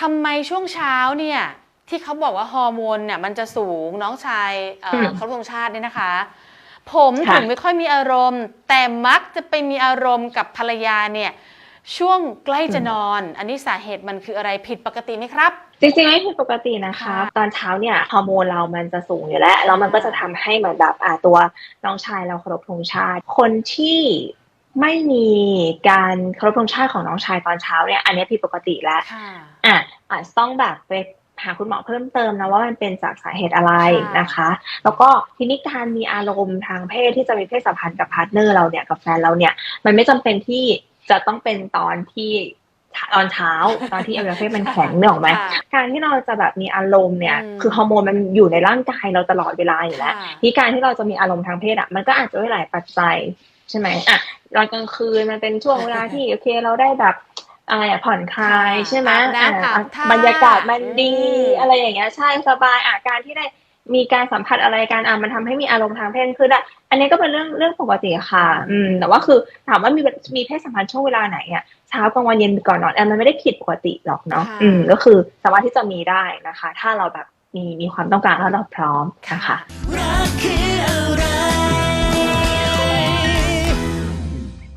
ทำไมช่วงเช้าเนี่ยที่เขาบอกว่าฮอร์โมนเนี่ยมันจะสูงน้องชายเอ่ออืมเคารพธงชาติเนี่ยนะคะ ผมค่ะ ถึงไม่ค่อยมีอารมณ์ แต่มักจะไปมีอารมณ์กับภรรยาเนี่ยช่วงใกล้จะนอน อันนี้สาเหตุมันคืออะไรผิดปกติไหมครับ จริงๆไม่ผิดปกตินะคะ ค่ะตอนเช้าเนี่ยฮอร์โมนเรามันจะสูงอยู่แล้วแล้วมันก็จะทำให้เหมือนแบบอ่าตัวน้องชายเราเคารพธงชาติ คนที่ ไม่มีการเคารพธงชาติของน้องชายตอนเช้าเนี่ย อันนี้ผิดปกติแล้วค่ะอะอาจจะต้องแบบไปหาคุณหมอเพิ่มเติมนะว่ามันเป็นจากสาเหตุอะไรค่ะนะคะ แล้วก็ทีนี้การมีอารมณ์ทางเพศที่จะมีเพศสัมพันธ์กับพาร์ทเนอร์เราเนี่ยกับแฟนเราเนี่ยมันไม่จำเป็นที่จะต้องเป็นตอนที่ตอนเช้าตอนที่อวัยวะเพศมันแข็งเนี่ยหรอกไหมค่ะการที่เราจะแบบมีอารมณ์เนี่ยอืมคือฮอร์โมนมันอยู่ในร่างกายเราตลอดเวลาอยู่แล้วค่ะที่การที่เราจะมีอารมณ์ทางเพศอะมันก็อาจจะด้วยหลายปัจจัย ใช่ไหมอะตอนกลางคืนมันเป็นช่วงเวลาที่โอเคเราได้แบบอะไรอะผ่อนคลายค่ะใช่ไหมอาบน้ำอะอาบท่าบรรยากาศมันดีอืมอะไรอย่างเงี้ยใช่สบายอะการที่ได้มีการสัมผัสอะไรกันอะมันทำให้มีอารมณ์ทางเพศขึ้นได้อันนี้ก็เป็นเรื่องเรื่องปกติค่ะ อืม แต่ว่าคือถามว่ามีมีเพศสัมพันธ์ช่วงเวลาไหนอะเช้ากลางวันเย็นก่อนนอนอันมันไม่ได้ผิดปกติหรอกเนาะค่ะอืมก็คือสามารถที่จะมีได้นะคะ ถ้าเราแบบมีมีความต้องการแล้วเราพร้อมนะคะรักคืออะ